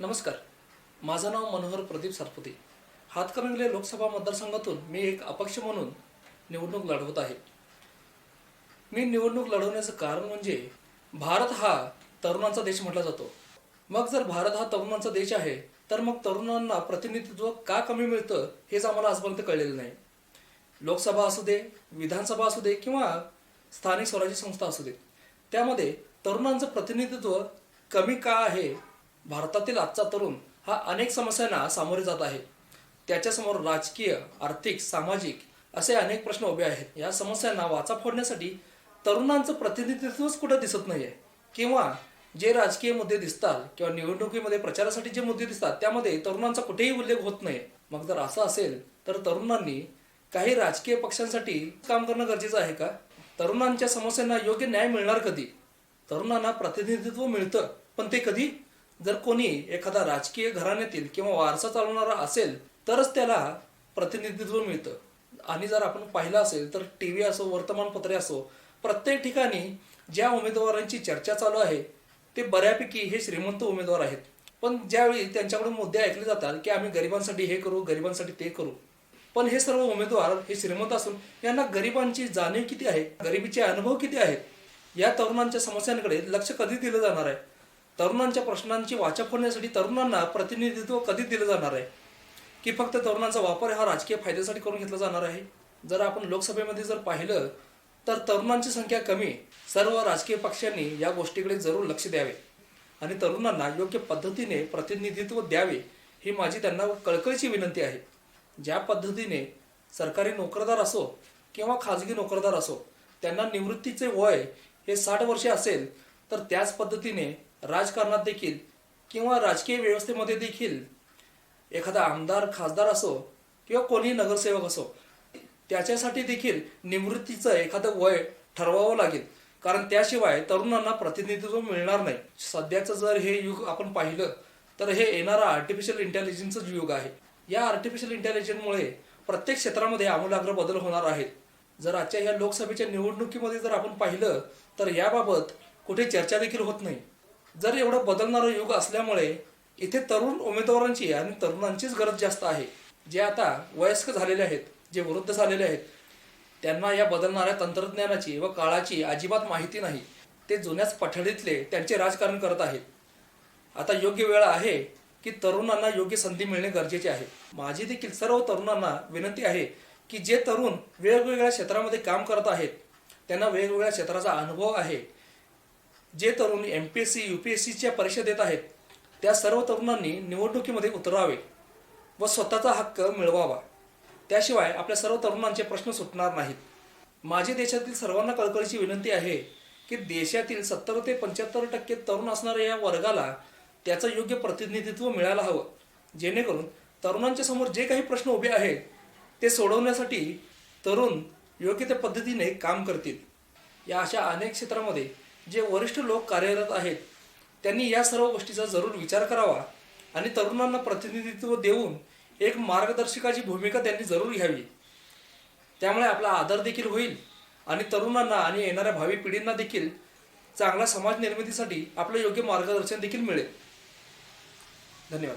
नमस्कार. माझं नाव मनोहर प्रदीप सातपुते. हातकणंगले लोकसभा मतदारसंघातून मी एक अपक्ष म्हणून निवडणूक लढवत आहे. मी निवडणूक लढवण्याचं कारण म्हणजे भारत हा तरुणांचा देश म्हटला जातो. मग जर भारत हा तरुणांचा देश आहे तर मग तरुणांना प्रतिनिधित्व का कमी मिळतं हेच आम्हाला आजपर्यंत कळलेलं नाही. लोकसभा असू दे विधानसभा असू दे किंवा स्थानिक स्वराज्य संस्था असू दे त्यामध्ये तरुणांचं प्रतिनिधित्व कमी का आहे भारतातील आजचा तरुण हा अनेक समस्यांना सामोरे जात आहे. त्याच्यासमोर राजकीय आर्थिक सामाजिक असे अनेक प्रश्न उभे आहेत. या समस्यांना वाचा फोडण्यासाठी तरुणांचं प्रतिनिधित्वच कुठं दिसत नाही आहे किंवा जे राजकीय मुद्दे दिसतात किंवा निवडणुकीमध्ये प्रचारासाठी जे मुद्दे दिसतात त्यामध्ये तरुणांचा कुठेही उल्लेख होत नाही मग जर असं असेल तर तरुणांनी काही राजकीय पक्षांसाठी काम करणं गरजेचं आहे का? तरुणांच्या समस्यांना योग्य न्याय मिळणार कधी? तरुणांना प्रतिनिधित्व मिळतं पण ते कधी? जर कोणी एखादा राजकीय घराण्यातील किंवा वारसा चालवणारा असेल तरच त्याला प्रतिनिधित्व मिळतं. आणि जर आपण पाहिलं असेल तर टी व्ही असो वर्तमानपत्रे असो प्रत्येक ठिकाणी ज्या उमेदवारांची चर्चा चालू आहे ते बऱ्यापैकी हे श्रीमंत उमेदवार आहेत. पण ज्यावेळी त्यांच्याकडून मुद्दे ऐकले जातात की आम्ही गरिबांसाठी हे करू गरिबांसाठी ते करू पण हे सर्व उमेदवार हे श्रीमंत असून यांना गरिबांची जाणीव किती आहे गरिबीचे अनुभव किती आहेत या तरुणांच्या समस्यांकडे लक्ष कधी दिलं जाणार आहे? तरुणांच्या प्रश्नांची वाचा फोडण्यासाठी तरुणांना प्रतिनिधित्व कधी दिलं जाणार आहे? की फक्त तरुणांचा वापर हा राजकीय फायद्यासाठी करून घेतला जाणार आहे? जर आपण लोकसभेमध्ये जर पाहिलं तर तरुणांची संख्या कमी सर्व राजकीय पक्षांनी या गोष्टीकडे जरूर लक्ष द्यावे. आणि तरुणांना योग्य पद्धतीने प्रतिनिधित्व द्यावे ही माझी त्यांना कळकळीची विनंती आहे. ज्या पद्धतीने सरकारी नोकरदार असो किंवा खाजगी नोकरदार असो त्यांना निवृत्तीचे वय हे साठ वर्षे असेल तर त्याच पद्धतीने राजकारणात देखील किंवा राजकीय व्यवस्थेमध्ये देखील एखादा आमदार खासदार असो किंवा कोणीही नगरसेवक असो त्याच्यासाठी देखील निवृत्तीचं एखादं वय ठरवावं लागेल. कारण त्याशिवाय तरुणांना प्रतिनिधित्व मिळणार नाही. सध्याचं जर हे युग आपण पाहिलं तर हे येणारा आर्टिफिशियल इंटेलिजन्सच युग आहे. या आर्टिफिशियल इंटेलिजन्समुळे प्रत्येक क्षेत्रामध्ये आमूलाग्र बदल होणार आहेत. जर आजच्या या लोकसभेच्या निवडणुकीमध्ये जर आपण पाहिलं तर याबाबत कुठे चर्चा देखील होत नाही. जर एवढं बदलणारं युग असल्यामुळे इथे तरुण उमेदवारांची आणि तरुणांचीच गरज जास्त आहे. जे आता वयस्क झालेले आहेत जे वृद्ध झालेले आहेत त्यांना या बदलणाऱ्या तंत्रज्ञानाची व काळाची अजिबात माहिती नाही. ते जुन्याच पठडीतले त्यांचे राजकारण करत आहेत. आता योग्य वेळ आहे की तरुणांना योग्य संधी मिळणे गरजेचे आहे. माझी देखील सर्व तरुणांना विनंती आहे की जे तरुण वेगवेगळ्या क्षेत्रामध्ये काम करत आहेत त्यांना वेगवेगळ्या क्षेत्राचा अनुभव आहे. जे तरुण M P S C U P S सीच्या परीक्षा देत आहेत त्या सर्व तरुणांनी निवडणुकीमध्ये उतरावे व स्वतःचा हक्क मिळवावा. त्याशिवाय आपल्या सर्व तरुणांचे प्रश्न सुटणार नाहीत. माझी देशातील सर्वांना कळकळीची विनंती आहे की देशातील सत्तर ते पंच्याहत्तर टक्के तरुण असणाऱ्या या वर्गाला त्याचं योग्य प्रतिनिधित्व मिळायला हवं. जेणेकरून तरुणांच्या समोर जे काही प्रश्न उभे आहेत ते सोडवण्यासाठी तरुण योग्य त्या पद्धतीने काम करतील. या अशा अनेक क्षेत्रामध्ये जे वरिष्ठ लोक कार्यरत आहेत त्यांनी या सर्व गोष्टीचा जरूर विचार करावा आणि तरुणांना प्रतिनिधित्व देऊन एक मार्गदर्शकाची भूमिका त्यांनी जरूर घ्यावी. त्यामुळे आपला आदर देखील होईल आणि तरुणांना आणि येणाऱ्या भावी पिढींना देखील चांगला समाज निर्मितीसाठी आपलं योग्य मार्गदर्शन देखील मिळेल. धन्यवाद.